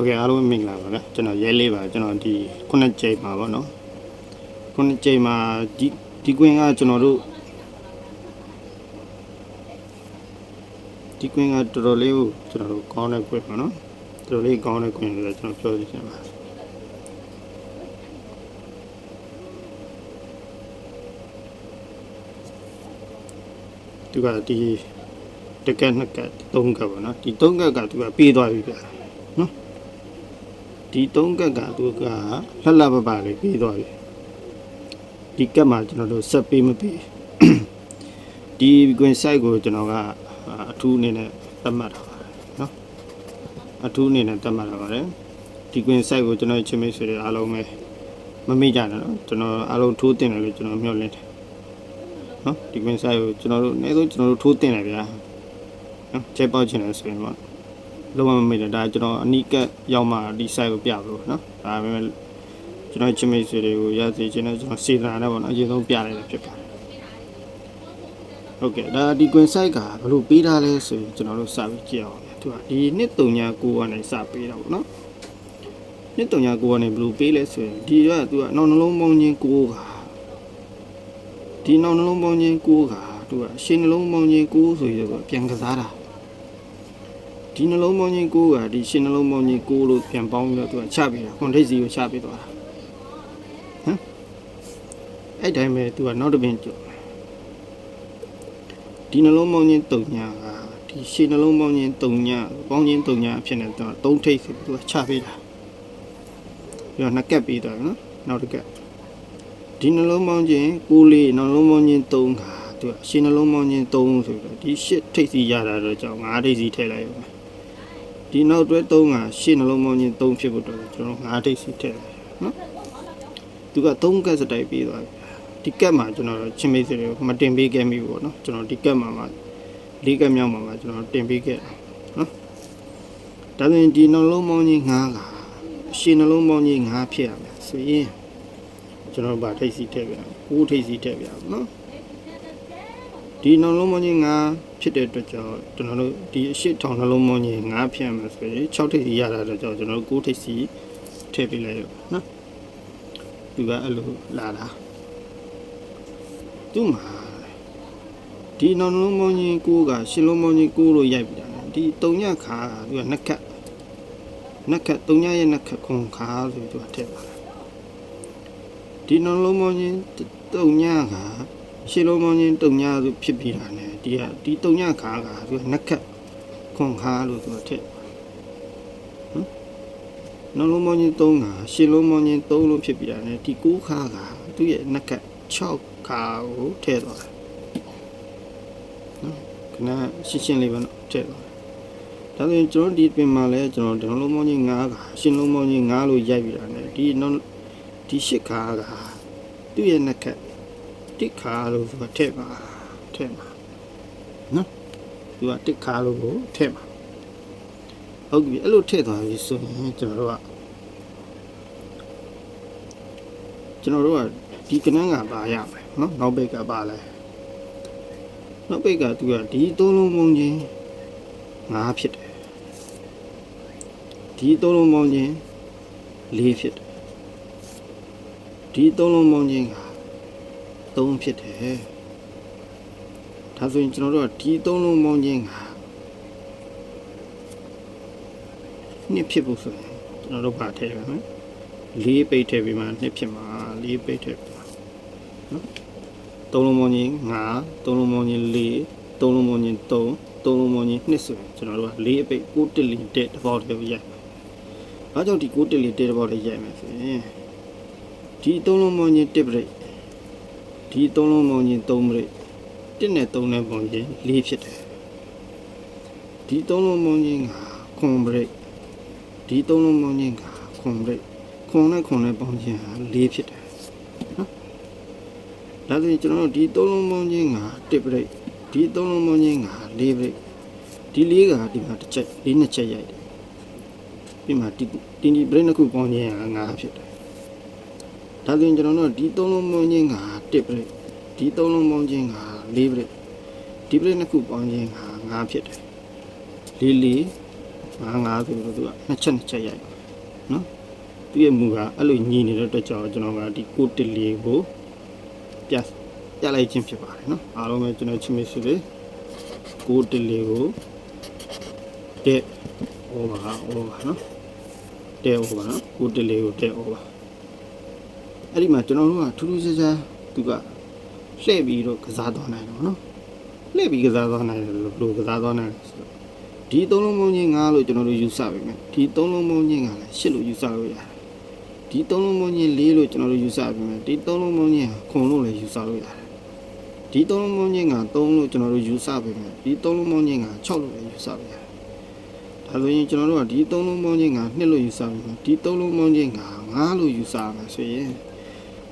ဟုတ်ကဲ့အားလုံးမင်္ဂလာပါဗျာကျွန်တော်ရဲလေးပါကျွန်တော်ဒီခုနှစ်ကြိမ်မှာပေါ့နော်ခုနှစ်ကြိမ်မှာဒီဒီကွင်းကကျွန်တော်တို့ဒီကွင်းကတော်တော်လေးကိုကျွန်တော်တို့ကောင်းတဲ့ကွင်းပေါ့နော်တော်တော်လေးကောင်းတဲ့ကွင်းလို့လည်းကျွန်တော်ပြောချင်ပါသူကဒီတကက်နှစ်ကက်သုံးကက်ပေါ့နော်ဒီသုံးကက်ကသူကပေးသွားပြီဗျာ ဒီသုံးကက်ကသူကလှလှပပလေးပြီးသွားပြီဒီကက်မှာကျွန်တော်တို့ဆက်ပေးမပေးဒီကွင် site ကိုကျွန်တော်ကအထူးအနေနဲ့သတ်မှတ်ထားပါတယ်နော်အထူးအနေနဲ့သတ်မှတ်ထားပါတယ်ဒီကွင် site ကိုကျွန်တော်ချင်းမိတ်ဆွေတွေအားလုံးပဲမမေ့ကြနဲ့နော်ကျွန်တော်အားလုံးထိုးတင်တယ်လို့ကျွန်တော်မျှော်လင့်တယ်နော်ဒီကွင် site ကိုကျွန်တော်တို့အနည်းဆုံးကျွန်တော်တို့ထိုးတင်တယ်ဗျာနော်ချက်ပေါက်ချင်တယ်ဆိုရင်ပေါ့ လုံးဝမမေ့တယ်ဒါကျွန်တော်အနိကရောက်မှဒီ site ကိုပြလို့နော်ဒါပေမဲ့ကျွန်တော်ချင်းမိတ်ဆွေတွေကိုရစေချင်တယ်ကျွန်တော်စေတနာနဲ့ပေါ့နော်အရင်ဆုံးပြလိုက်တာဖြစ်ပါတယ်ဟုတ်ကဲ့ဒါဒီ queen site ကဘယ်လိုပေးထားလဲဆိုရင်ကျွန်တော်တို့စပြီးကြည့်အောင်ဗျသူကဒီနှစ်3ည9ကနေစပေးတာပေါ့နော်နှစ်3ည9ကနေဘယ်လိုပေးလဲဆိုရင်ဒီကသူကနောက်နှလုံးပေါင်းချင်း9ကဒီနောက်နှလုံးပေါင်းချင်း9ကသူကရှင်းနှလုံးပေါင်းချင်း9ဆိုပြီးတော့ပြန်ကစားတာ ဒီနှလုံးပေါင်းချင်းကိုကဒီရှင်းနှလုံးပေါင်းချင်းကိုလို့ပြန်ပေါင်းပြီးတော့သူကချပေးတာခွန်ထိတ်စီကိုချပေးသွားတာဟမ်အဲ့တိုင်းပဲသူကနောက်တစ်ပင်ကျော်ဒီနှလုံးပေါင်းချင်းတုံညာကဒီရှင်းနှလုံးပေါင်းချင်းတုံညာပေါင်းချင်းတုံညာအဖြစ်နဲ့သူကသုံးထိတ်စီသူကချပေးတာပြီးတော့နှစ်ကက်ပေးသွားတယ်နော်နောက်တစ်ကက်ဒီနှလုံးပေါင်းချင်းကိုလေးနှလုံးပေါင်းချင်းတုံးကသူကရှင်းနှလုံးပေါင်းချင်းတုံးဆိုပြီးတော့ဒီရှစ်ထိတ်စီရတာတော့ကြောင့်ငါးထိတ်စီထည့်လိုက်ရုံပဲ ဒီနောက်တွဲ3ကရှေ့နှလုံးပေါင်းချင်း3ဖြစ်ဖို့တော့ကျွန်တော်9ထိပ်စီထည့်တယ်နော်သူက3ကက်စတိုက်ပြီးသွားပြီဒီကက်မှာကျွန်တော်ချင်းမိတ်ဆွေတွေကိုမတင်ပေးခဲ့မိဘူးပေါ့နော်ကျွန်တော်ဒီကက်မှာမှ၄ကက်မြောက်မှာမှကျွန်တော်တင်ပေးခဲ့တယ်နော်ဒါဆိုရင်ဒီနှလုံးပေါင်းချင်း9ကရှေ့နှလုံးပေါင်းချင်း9ဖြစ်ရမယ်ဆိုရင်ကျွန်တော်ဗာထိပ်စီထည့်ပြ9ထိပ်စီထည့်ပြနော်ဒီနှလုံးမင်းကြီး9 ဖြစ်တဲ့အတွက်ကြောင့်ကျွန်တော်တို့ဒီအရှိထောင်နှလုံးမင်းကြီး9ဖြစ်မှာဆိုရင်6ထိပ်စီရတာတော့ကြောင့်ကျွန်တော်တို့9ထိပ်စီထည့်ပေးလိုက်ရနော်သူကအဲ့လိုလာတာသူ့မှာဒီနှလုံးမင်းကြီး9ကရှင်းလုံးမင်းကြီး9လို့ရိုက်ပြီးတာဒီ3ညခါကသူကနှစ်ခက်နှစ်ခက်3ညရဲ့နှစ်ခက်ခွန်ခါဆိုပြီးသူကထည့်ပါဒီနှလုံးမင်းကြီး3ညကရှေလုံးမောင်းချင်းတုံညာဆိုဖြစ်ပြီးတာ ਨੇ ဒီကဒီတုံညာခါကသူကနက်ခတ်ခွန်ခါလို့သူကထက်ဟမ်နောက်လုံးမောင်းချင်း3ကရှေလုံးမောင်းချင်း3လို့ဖြစ်ပြီးတာ ਨੇ ဒီ9ခါကသူ့ရဲ့နက်ခတ်6ခါကိုထည့်သွားတယ်နော်ခဏရှင်းရှင်းလေးပဲနော်ထည့်သွားတယ်ဒါဆိုရင်ကျွန်တော်ဒီပင်မှာလဲကျွန်တော်ဒီလုံးမောင်းချင်း9ကရှင်းလုံးမောင်းချင်း9လို့ရိုက်ပြီးတာ ਨੇ ဒီနောက်ဒီ8ခါကသူ့ရဲ့နက်ခတ်တစ်ခါလို့သူကထည့်ပါထည့်ပါ နော်သူကတစ်ခါလို့ကိုထည့်ပါဟုတ်ပြီအဲ့လိုထည့်သွားပြီဆိုရင်ကျွန်တော်တို့ကကျွန်တော်တို့ကဒီကနန်းကပါရမယ်နော်နောက်ဘက်ကပါလဲနောက်ဘက်ကသူကဒီသုံးလုံးပုံချင်းငါးဖြစ်တယ်ဒီသုံးလုံးပုံချင်းလေးဖြစ်တယ်ဒီသုံးလုံးပုံချင်းက3ဖြစ်တယ် ဒါဆိုရင်ကျွန်တော်တို့ကဒီ3လုံးပေါင်းခြင်းကနှစ်ဖြစ်ဖို့ဆိုရင်ကျွန်တော်တို့ဗာထည့်ရမယ်၄ပိတ်ထည့်ပြီးမှနှစ်ဖြစ်မှာ၄ပိတ်ထည့်ပြီးမှာနော်3လုံးပေါင်းခြင်း5 3လုံးပေါင်းခြင်း4 3လုံးပေါင်းခြင်း3 3လုံးပေါင်းခြင်း2ဆိုရင်ကျွန်တော်တို့က၄အပိတ်6တစ်လီတက်တစ်ပေါက်တည်းရိုက်မယ်။ဘာကြောင့်ဒီ6တစ်လီတက်တစ်ပေါက်တည်းရိုက်မယ်ဆိုရင်ဒီ3လုံးပေါင်းခြင်း1ပိတ်ဒီသုံးလုံးပေါင်းချင်း3မိနစ် 1နဲ့3နဲ့ပေါင်းချင်း4ဖြစ်တယ်ဒီသုံးလုံးပေါင်းချင်းကခွန်ဘရိတ်ဒီသုံးလုံးပေါင်းချင်းကခွန်ဘရိတ်ခွန်နဲ့ခွန်နဲ့ပေါင်းချင်းဟာ4ဖြစ်တယ်နော်ဒါဆိုရင်ကျွန်တော်တို့ဒီသုံးလုံးပေါင်းချင်းက1ဘရိတ်ဒီသုံးလုံးပေါင်းချင်းက4ဘရိတ်ဒီ4ကဒီမှာတစ်ချက်4နှစ်ချက်ရိုက်တယ်ပြီးမှဒီဒီဒီဘရိတ်နှစ်ခုပေါင်းချင်းက5ဖြစ်တယ်ဒါဆိုရင်ကျွန်တော်တို့ဒီသုံးလုံးပေါင်းချင်းက1ပြိဒီသုံးလုံးပေါင်းချင်းက 4ပြိဒီပြိနှစ်ခုပေါင်းချင်းက5ဖြစ်တယ်4 4 5 5ဆိုတော့သူကနှစ်ချက်နှစ်ချက်ရိုက်နော်သူရဲ့မူကအဲ့လိုညီနေတဲ့အတွက်ကြောင့်ကျွန်တော်ကဒီကိုတစ်လေးကိုပြပြလိုက်ခြင်းဖြစ်ပါတယ်နော်အားလုံးပဲကျွန်တော်ချစ်မိတ်ဆွေလေးကိုတစ်လေးကိုတဲ့ over over နော်တဲ့ over နော်ကိုတစ်လေးကိုတဲ့ over အဲ့ဒီမှာကျွန်တော်တို့ကထူးထူးခြားခြားသူက လှည့်ပြီးတော့ကစားသွားနိုင်တယ်ပေါ့နော်လှည့်ပြီးကစားသွားနိုင်တယ်လို့ဘယ်လိုကစားသွားနိုင်လဲဆိုတော့ဒီသုံးလုံးမုံချင်း9လို့ကျွန်တော်တို့ယူဆပါမယ်ဒီသုံးလုံးမုံချင်းကလည်း10လို့ယူဆလို့ရတယ်ဒီသုံးလုံးမုံချင်း4လို့ကျွန်တော်တို့ယူဆပါမယ်ဒီသုံးလုံးမုံချင်းခွန်လို့လည်းယူဆလို့ရတယ်ဒီသုံးလုံးမုံချင်းက3လို့ကျွန်တော်တို့ယူဆပါမယ်ဒီသုံးလုံးမုံချင်းက6လို့လည်းယူဆလို့ရတယ်ဒါဆိုရင်ကျွန်တော်တို့ကဒီသုံးလုံးမုံချင်းက2လို့ယူဆပါမယ်ဒီသုံးလုံးမုံချင်းက9လို့ယူဆပါမယ်ဆိုရင်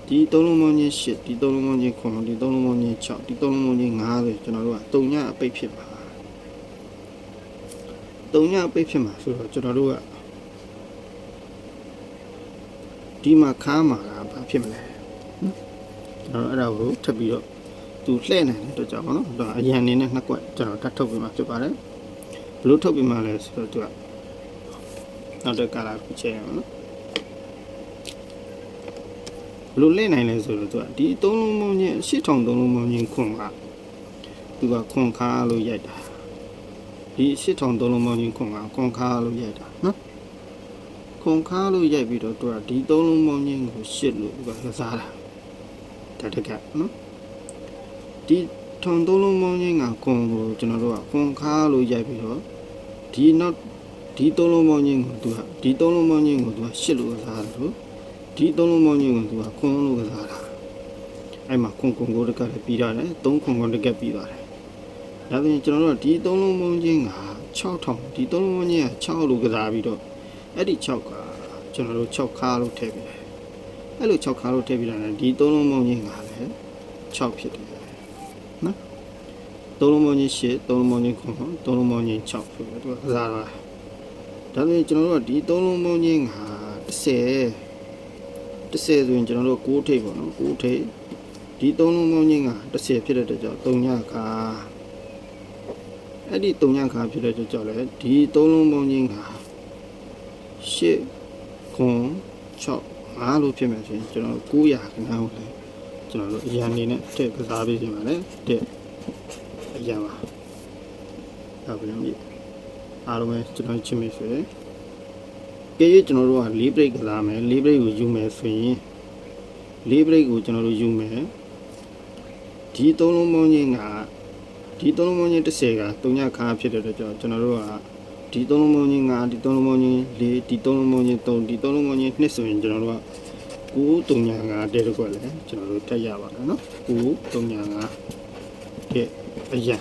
ဒီသုံးလုံးပေါင်းချင်း8ဒီသုံးလုံးပေါင်းချင်း9ဒီသုံးလုံးပေါင်းချင်း6ဒီသုံးလုံးပေါင်းချင်း9ဆိုကျွန်တော်တို့ကတုံညအပိတ်ဖြစ်ပါတုံညအပိတ်ဖြစ်မှာဆိုတော့ကျွန်တော်တို့ကဒီမှာခါမှာကဘာဖြစ်မလဲနော်ကျွန်တော်တို့အဲ့ဒါကိုထပ်ပြီးတော့သူလှည့်နိုင်တဲ့အတွက်ကြောင့်ပေါ့နော်ဒါအရန်နေနဲ့နှစ်ကွက်ကျွန်တော်တတ်ထုတ်ပြီးမှဖြစ်ပါတယ်ဘလို့ထုတ်ပြီးမှလဲဆိုတော့သူကနောက်တစ်ကာလာကိုချဲရအောင်နော် ဘယ် လိုလဲနိုင်လဲဆိုတော့သူကဒီသုံးလုံးမုံချင်းရှစ်ထောင်သုံးလုံးမုံချင်းခွန်ကသူကခွန်ခါလို့ရိုက်တာဒီရှစ်ထောင်သုံးလုံးမုံချင်းခွန်ကခွန်ခါလို့ရိုက်တာနော်ခွန်ခါလို့ရိုက်ပြီးတော့သူကဒီသုံးလုံးမုံချင်းကိုရှစ်လို့သူကကစားတာတတကနော်ဒီထောင်သုံးလုံးမုံချင်းကခွန်ကိုကျွန်တော်တို့ကခွန်ခါလို့ရိုက်ပြီးတော့ဒီနောက်ဒီသုံးလုံးမုံချင်းကိုသူကဒီသုံးလုံးမုံချင်းကိုသူကရှစ်လို့ကစားတယ်လို့ ဒီသုံးလုံးပေါင်းချင်းကိုသူကခွန်းလို့ကစားတာအဲ့မှာခွန်းခွန်းကိုတကလည်းပြီးရတယ်သုံးခွန်းခွန်းတကပြီးသွားတယ်ဒါပြင်ကျွန်တော်တို့ကဒီသုံးလုံးပေါင်းချင်းက6000ဒီသုံးလုံးပေါင်းချင်းက6လို့ကစားပြီးတော့အဲ့ဒီ6ကကျွန်တော်တို့6ခါလို့ထည့်ပြီးတယ်အဲ့လို6ခါလို့ထည့်ပြီးတာနဲ့ဒီသုံးလုံးပေါင်းချင်းကလည်း6ဖြစ်တယ်နော်သုံးလုံးပေါင်းချင်း8သုံးလုံးပေါင်းချင်း9သုံးလုံးပေါင်းချင်း6ဆိုတော့သူကကစားတာဒါပြင်ကျွန်တော်တို့ကဒီသုံးလုံးပေါင်းချင်းက10 30ဆိုရင်ကျွန်တော်တို့6ထိပ်ပေါ့နော်6ထိပ်ဒီသုံးလုံးပေါင်းချင်းက30ဖြစ်တဲ့အတွက်ကြောင့်3ညခါအဲ့ဒီ3ညခါဖြစ်တဲ့အတွက်ကြောင့်လည်းဒီသုံးလုံးပေါင်းချင်းက8ခွန်6 5လို့ဖြစ်မယ်ဆိုရင်ကျွန်တော်တို့900ခဏကိုလည်းကျွန်တော်တို့အရန်နေနဲ့ထည့်ကစားပေးခြင်းပါလေတဲ့အရန်ပါဟုတ်ပြီအားလုံးပဲကျွန်တော်ချင်းမိတ်ဆွေ ကဲ၍ကျွန်တော်တို့က၄ break ကစားမယ်၄ break ကိုယူမယ်ဆိုရင်၄ break ကိုကျွန်တော်တို့ယူမယ်ဒီသုံးလုံးပေါင်းချင်းကဒီသုံးလုံးပေါင်းချင်း30က3ညခါဖြစ်တဲ့အတွက်ကြောင့်ကျွန်တော်တို့ကဒီသုံးလုံးပေါင်းချင်းကဒီသုံးလုံးပေါင်းချင်း၄ဒီသုံးလုံးပေါင်းချင်း3ဒီသုံးလုံးပေါင်းချင်း2ဆိုရင်ကျွန်တော်တို့က9 3ည5တဲတစ်ခွက်လဲကျွန်တော်တို့တက်ရပါတယ်နော်9 3ည5တဲ့အရာ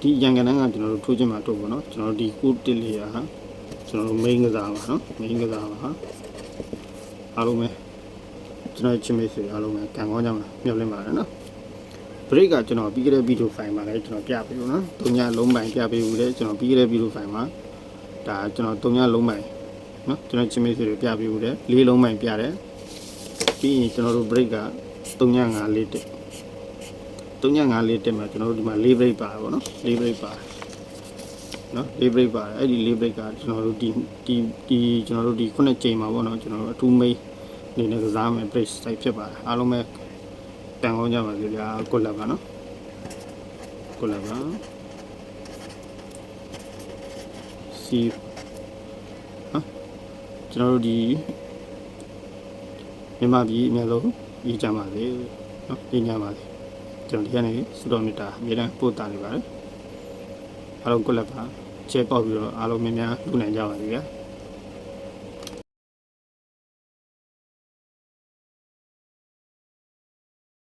ဒီရန်ကန်ကကျွန်တော်တို့ထိုးခြင်းမှာထုတ်ပါနော်ကျွန်တော်တို့ဒီ9တစ်လေးဟာ ကျွန်တော်တို့ main ကစားပါနော် main ကစားပါအားလုံးပဲကျွန်တော်ချင်းမေးဆွေအားလုံးပဲကံကောင်းကြမှာမျှော်လင့်ပါတယ်နော် break ကကျွန်တော်ပြီးခဲ့တဲ့ video file မှာလည်းကျွန်တော်ပြပေးလို့နော်တုံညာလုံးပိုင်ပြပေးဦးတယ်ကျွန်တော်ပြီးခဲ့တဲ့ video file မှာဒါကျွန်တော်တုံညာလုံးပိုင်နော်ကျွန်တော်ချင်းမေးဆွေတွေပြပေးဦးတယ်လေးလုံးပိုင်ပြတယ်ပြီးရင်ကျွန်တော်တို့ break ကတုံညာ5လေးတက်တုံညာ5လေးတက်မှာကျွန်တော်တို့ဒီမှာ၄ break ပါပါနော်၄ break ပါတယ် နော်လေးဘရိတ်ပါတယ်အဲ့ဒီလေးဘရိတ်ကကျွန်တော်တို့ဒီဒီဒီကျွန်တော်တို့ဒီခုနှစ်ချိန်မှာပေါ့နော်ကျွန်တော်တို့အထူးမိတ်အနေနဲ့ကစားမယ် bridge site ဖြစ်ပါတယ်အားလုံးပဲတန်ကောင်းကြပါစေဗျာကိုလက်ပါနော်ကိုလက်ပါစီဟာကျွန်တော်တို့ဒီမြန်မာပြည်အများဆုံးကြီးကြပါစေနော်ကြီးကြပါစေကျွန်တော်ဒီကနေ့စူတော်မီတာအများနဲ့ပို့တာနေပါတယ် အားလုံးကိုလက်ပါချဲပေါက်ပြီးတော့အားလုံးများများလူနိုင်ကြပါစေဗျာ